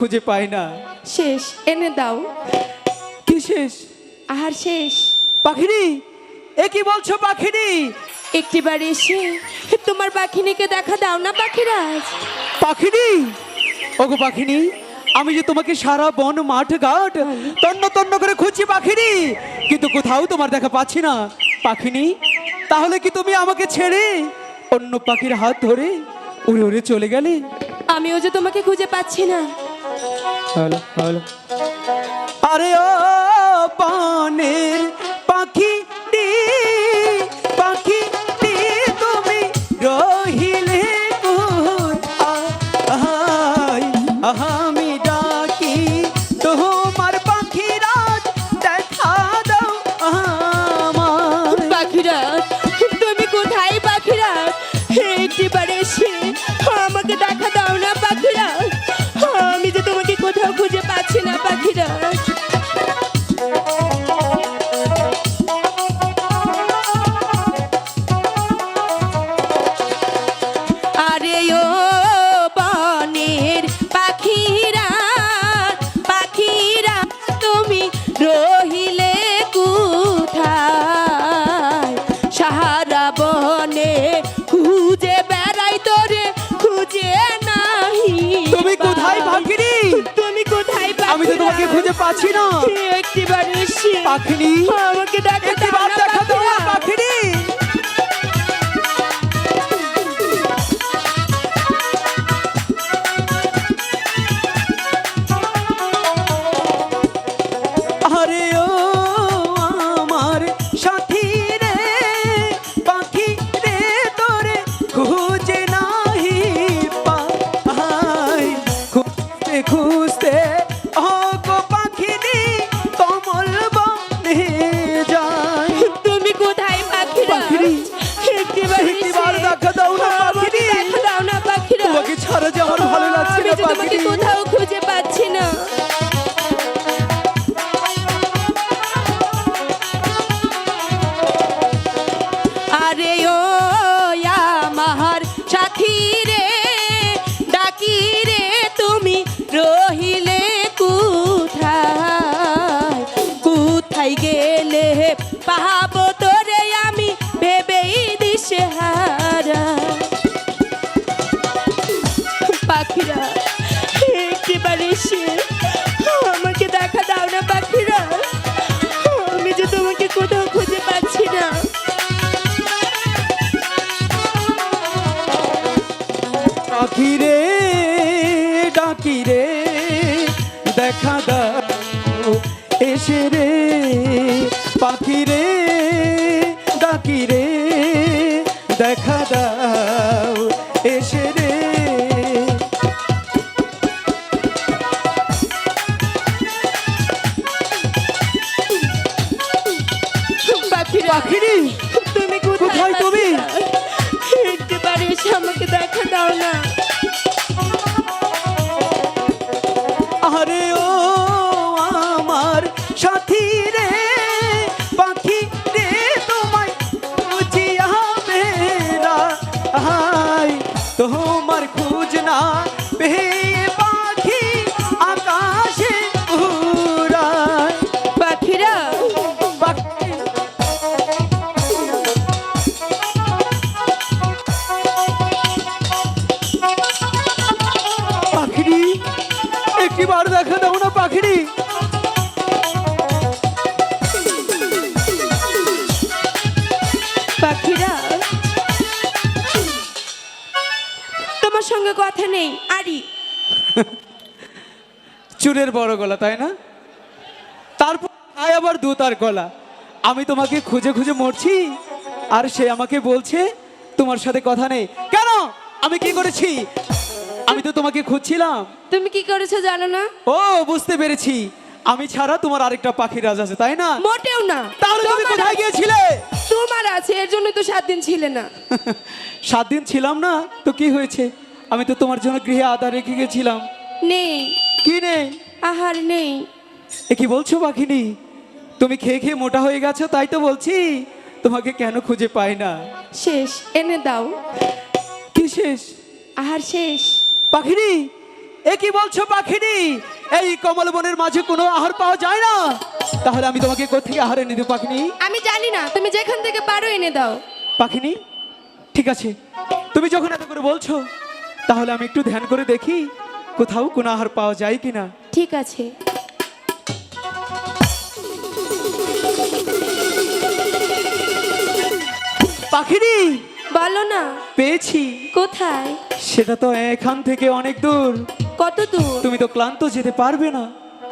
খুঁজে পাই না। শেষ এনে দাও। কি শেষ? আহার শেষ। পাখিরি এ কি বলছো পাখিরি একটিবার এসে তোমার পাখিনিকে দেখা দাও না পাখিরাজ। পাখিনি? ওগো পাখিনি আমি যে তোমাকে সারা বন মাঠ ঘাট তন্ন তন্ন করে খুঁজছি পাখিনি কিন্তু কোথাও তোমার দেখা পাচ্ছি না। পাখিনি তাহলে কি তুমি আমাকে ছেড়ে অন্য পাখির হাত ধরে উড়ে উড়ে চলে গেলে? আমিও যে তোমাকে খুঁজে পাচ্ছি না। হ্যালো হ্যালো আরে ও পানের খুঁজে পাচ্ছি না। একটিবার পাখিনি। আমাকে দেখা। দেখা দাও এসে রে পাখি রে ডাকি রে দেখা চুলের বড় গলা তাই না? তারপর আয় আবার দু তার গলা। আমি তোমাকে খুঁজে খুঁজে মরছি আর সে আমাকে বলছে তোমার সাথে কথা নেই। কেন? আমি কি করেছি? আমি তো তোমাকে খুঁজছিলাম। তুমি কি করেছ জানো না? ও বুঝতে পেরেছি। আমি ছাড়া তোমার আরেকটা পাখি রাজ আছে তাই না? মোটেও না। তাহলে তুমি কোথায় গিয়েছিলে? তোমার আছে এর জন্য তো সাত দিন ছিলে না। সাত দিন ছিলাম না তো কি হয়েছে? আমি তো তোমার জন্য গৃহে আদা রেখে গেছিলাম। নেই। কি নেই? আহার নেই। এ কি বলছো পাখিনি তুমি খেয়ে খেয়ে মোটা হয়ে গেছো তাই তো বলছি। তোমাকে কেন খুঁজে পাই না? শেষ এনে দাও। কি শেষ? আহার শেষ। পাখিনি এ কি বলছো পাখিনি এই কমল বনের মাঝে কোনো আহার পাওয়া যায় না? তাহলে আমি তোমাকে কোথেকে আহার এনে দেবো পাখিনি আমি জানি না তুমি যেখান থেকে পারো এনে দাও। পাখিনি ঠিক আছে। তুমি যখন এত করে বলছো তাহলে আমি একটু ধ্যান করে দেখি। কোথাও কোনো আহার পাওয়া যায় কিনা? ঠিক আছে। পাখিনি বলো না। পেয়েছি। কোথায়? সেটা তো এখান থেকে অনেক দূর। কত দূর? তুমি তো ক্লান্ত যেতে পারবে না।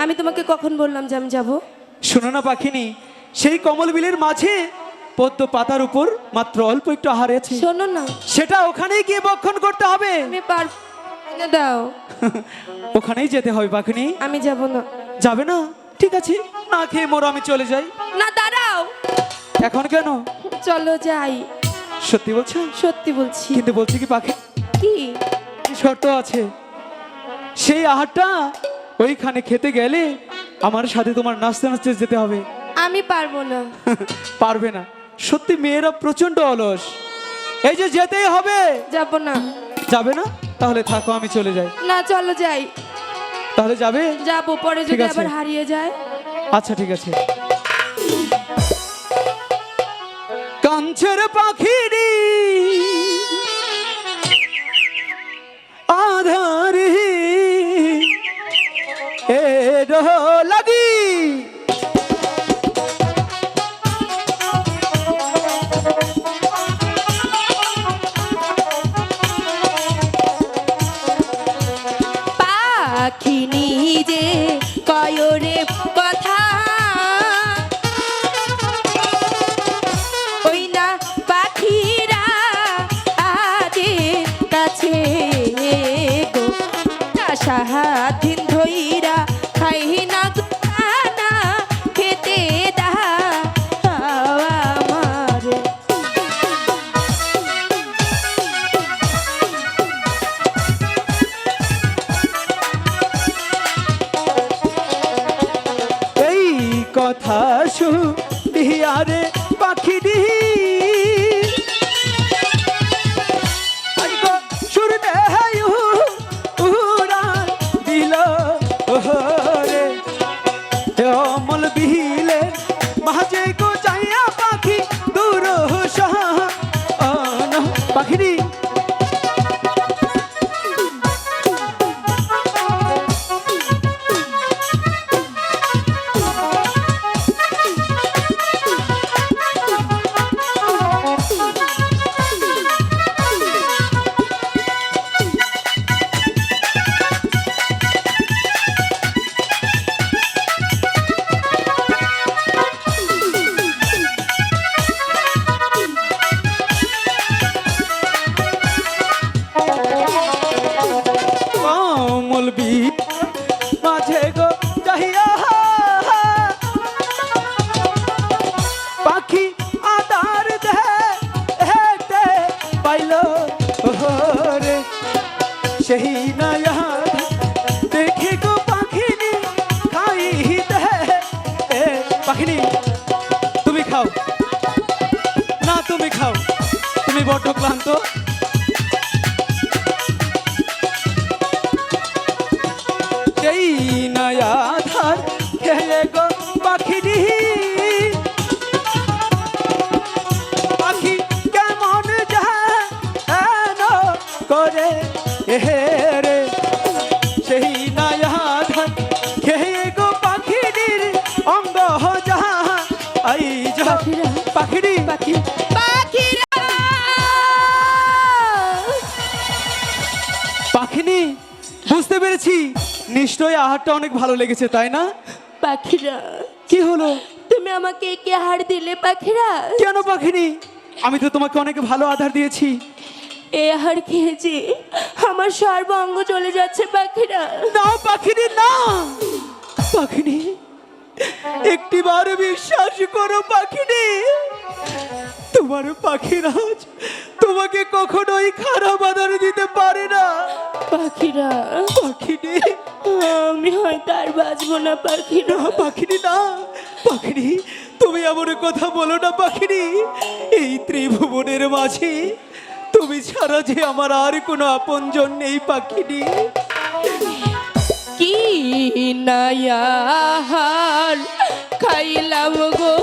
আমি তোমাকে কখন বললাম যে আমি যাব? শোনো না পাখিনি সেই কমল বিলের মাঝে পদ্ম পাতার উপর মাত্র অল্প একটু আহার আছে। শোনো না। সেটা ওখানেই গিয়ে বক্ষণ করতে হবে। আমি পার এনে দাও। ওখানেই যেতে হবে পাখিনি। আমি যাব না। যাবে না? ঠিক আছে না খেয়ে মোর আমি চলে যাই। না দাঁড়াও। এখন কেন? চলো যাই। সত্যি বলছো? সত্যি বলছি। কিন্তু বলছি কি পাখি? কি? শর্ত আছে? সেই আহারটা ওইখানে খেতে গেলে আমার সাথে তোমার নাচতে নাচতে যেতে হবে। আমি পারব না। পারবে না। সত্যি মেয়েরা প্রচণ্ড অলস। এই যে যেতেই হবে। যাব না। যাবে না? তাহলে থাকো আমি চলে যাই। না চলো যাই। তাহলে যাবে? যাব পরে যদি আবার হারিয়ে যায়। আচ্ছা ঠিক আছে। কাঞ্চের পাখিরি আধারি এ লাগি গো পাখিরির অঙ্গ যাহা আই যা পাখিরি পাখি। পাখিরা। পাখিনি বুঝতে পেরেছি। নিশ্চয়ই আহারটা অনেক ভালো লেগেছে তাই না? পাখিরা। কি হলো? তুমি আমাকে কে হার দিলে পাখিরা? কেন পাখিনি? আমি তো তোমাকে অনেক ভালো আধার দিয়েছি। এ হার খেয়েছি। আমার সর্বাঙ্গ চলে যাচ্ছে পাখিরা। না পাখিনি না পাখিনি একটিবার বিশ্বাস করো পাখিনি তোমার পাখিরাজ তোমাকে কখনোই খারাপ আধার দিতে পারে না। পাখিরা পাখিনি আমি হয়তো আর বাঁচবো না পাখিরা। না পাখিনি না। পাখিনি তুমি এমন কথা বলো না পাখিনি এই ত্রিভুবনের মাঝে তুমি ছাড়া যে আমার আর কোনো আপনজন নেই পাখিনি কি নায়ার খাইলাম গো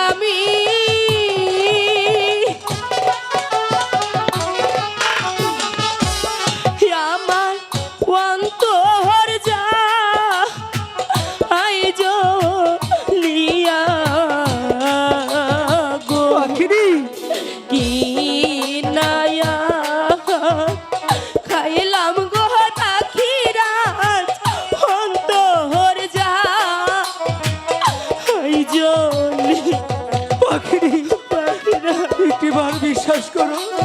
আমি একটিবার বিশ্বাস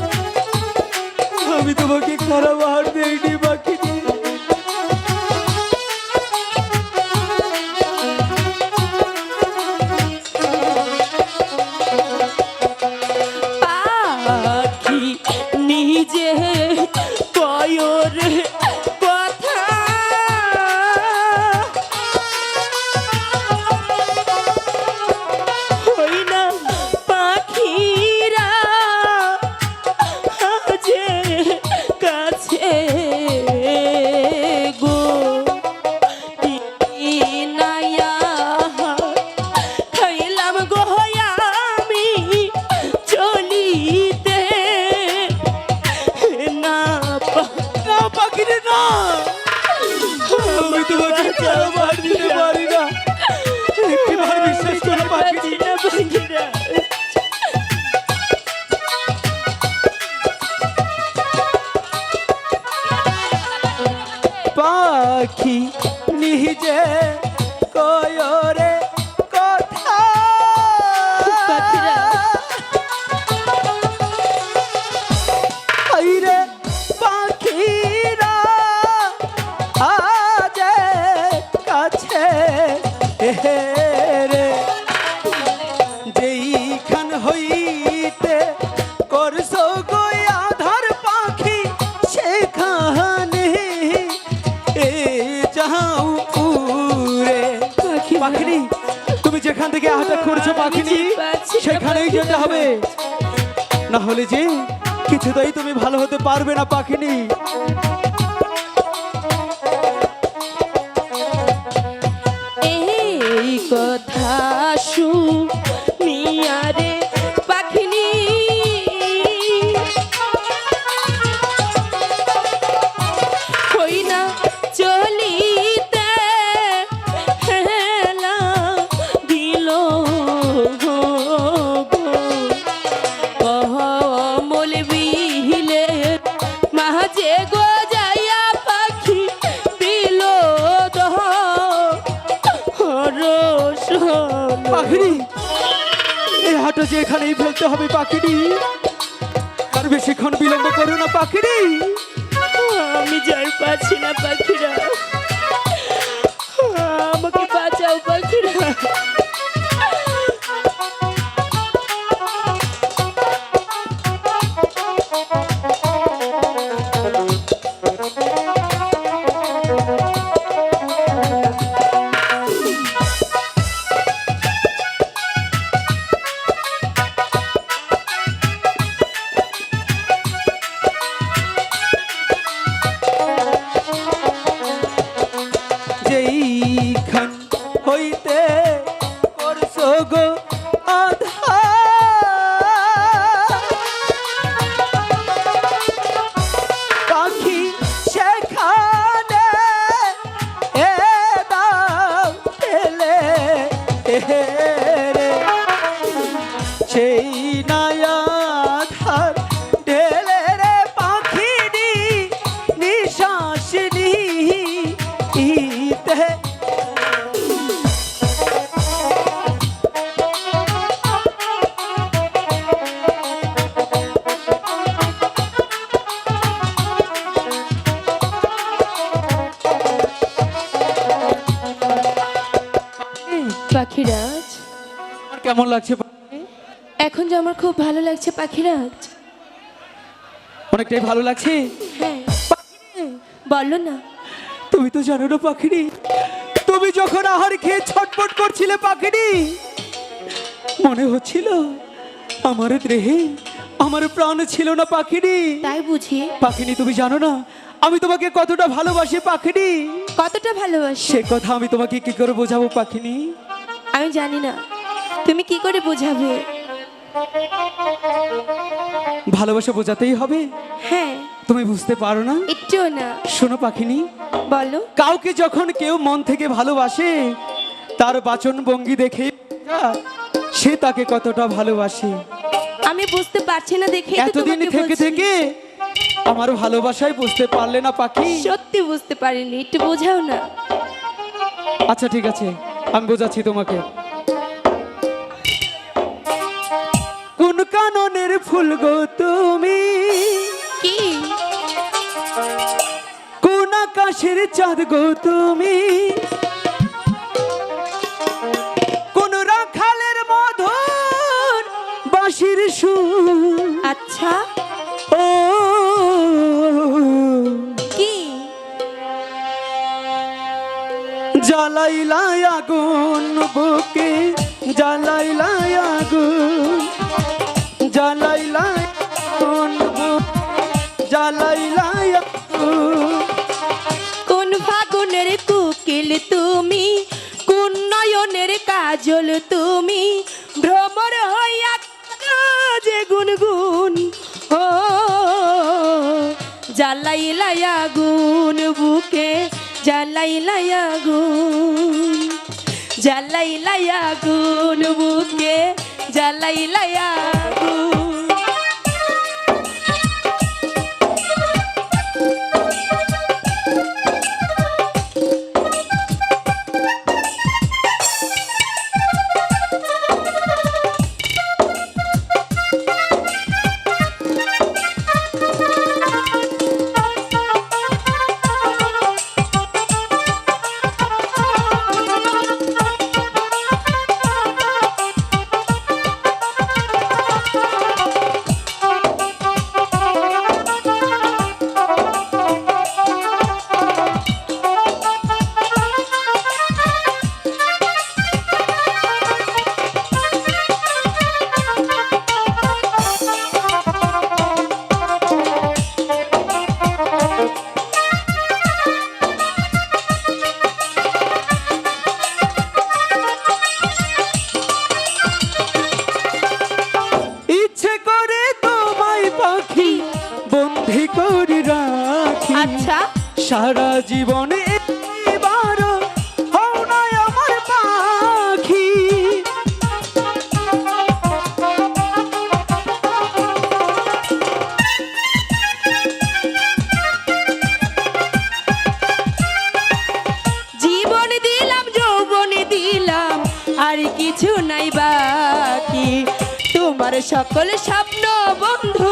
রে। যেইখান হইতে করছ গো আধার পাখি সেখানে এ যাও উড়ে পাখি পাখিনি? তুমি যেখান থেকে আহাটা করছ পাখিনি না, সেখানেই যেতে। হবে। না হলে যে কিছুতেই তুমি ভালো হতে পারবে না পাখিনি। ফেলতে হবে পাখিটি। আর বেশিক্ষণ বিলম্ব করো না পাখিনি কেমন লাগছে এখন যে আমার খুব ভালো লাগছে পাখিরাজ অনেকটাই ভালো লাগছে? হ্যাঁ। বলো না। তুমি তো জানো না পাখিরি। তুমি যখন আহার খেয়ে ছটপট করছিলে পাখিরি মনে হচ্ছিল আমার দেহে আমার প্রাণ ছিল না পাখিরি। তাই বুঝি। পাখিনি তুমি জানো না আমি তোমাকে কতটা ভালোবাসি পাখিনি কতটা ভালোবাসি? সে কথা আমি তোমাকে কি করে বোঝাবো পাখিনি? আমি জানি না। তুমি কি করে বোঝাবে? ভালোবাসা বোঝাতেই হবে? হ্যাঁ। তুমি বুঝতে পারো না? একটুও না। শোনো পাখিনি। বলো। কাউকে যখন কেউ মন থেকে ভালোবাসে তার বাচন ভঙ্গি দেখে সে তাকে কতটা ভালোবাসে। আমি বুঝতে পারছি না দেখে এতদিন থেকে থেকে আমার ভালোবাসায় বুঝতে পারলে না পাখি? সত্যি বুঝতে পারিনি একটু বোঝাও না। আচ্ছা ঠিক আছে আমি বোঝাচ্ছি তোমাকে। কাননের ফুল গো তুমি। কি? কোন আকাশের চাঁদ গো তুমি। কোন রাখালের মধুর বাঁশির সুর। আচ্ছা। ও। কি? জ্বালাইলাই আগুন বুকে জ্বালাইলাই আগুন বুক জ্বালাইলাই আগুন কোন ফাগুনের কুকিল তুমি? কোন কাজল তুমি? ভ্রমর হইয়া যে গুনগুন, ও। জ্বালাইলাই আগুন বুকে, জ্বালাইলাই আগুন। জ্বালাইলাই আগুন বুকে, জ্বালাইলাই আগুন। কিছু নাই বাকি। তোমার সকল স্বপ্ন বন্ধু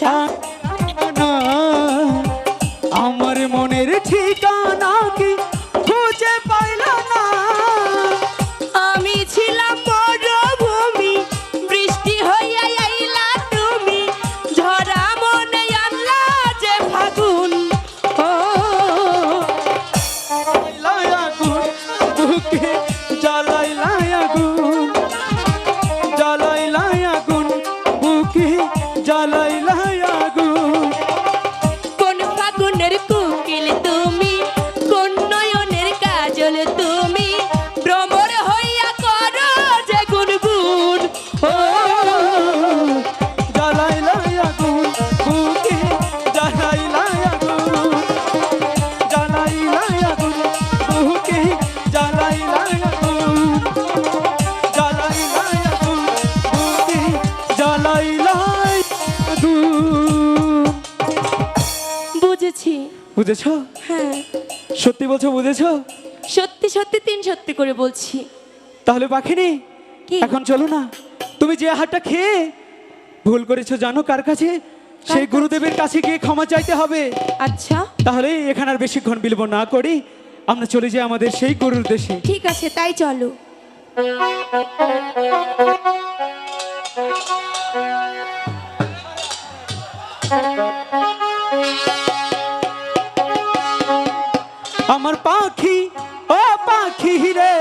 tchau. Ah. বলছো বুঝেছ? সত্যি সত্যি তিন সত্যি করে বলছি। তাহলে পাখিনি? কি? এখন চলো না। তুমি যে আহারটা খেয়ে ভুল করেছ জানো কার কাছে? সেই গুরুদেবের কাছে গিয়ে ক্ষমা চাইতে হবে। আচ্ছা। তাহলে এখানে আর বেশিক্ষণ বিলম্ব না করি। আমরা চলে যাই আমাদের সেই গুরুর দেশে। ঠিক আছে তাই চলো। আমার পাখি ও পাখি রে।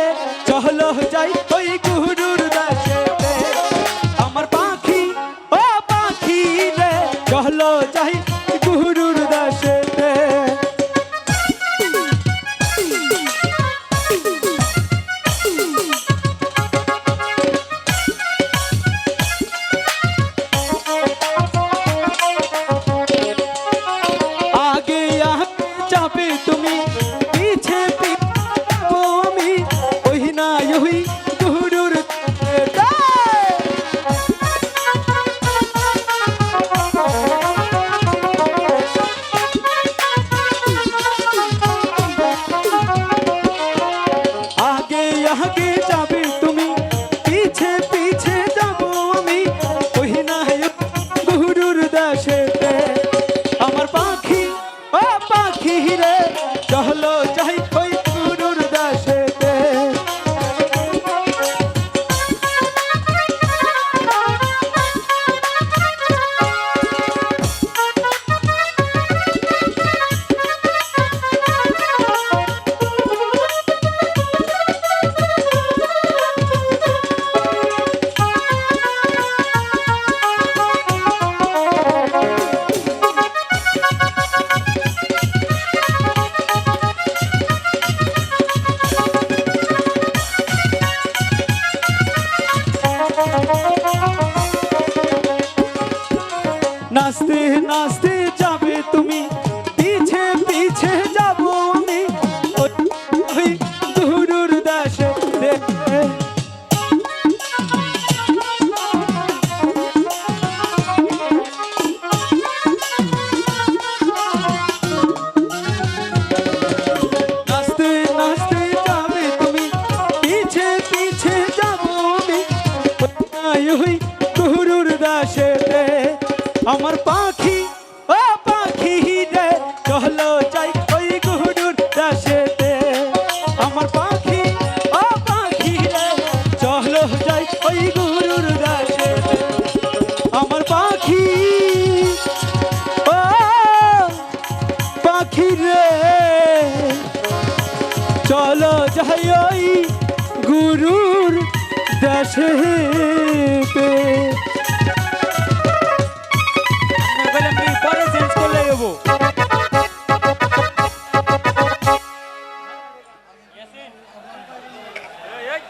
ওই গুরুর দাসে আমার পাখি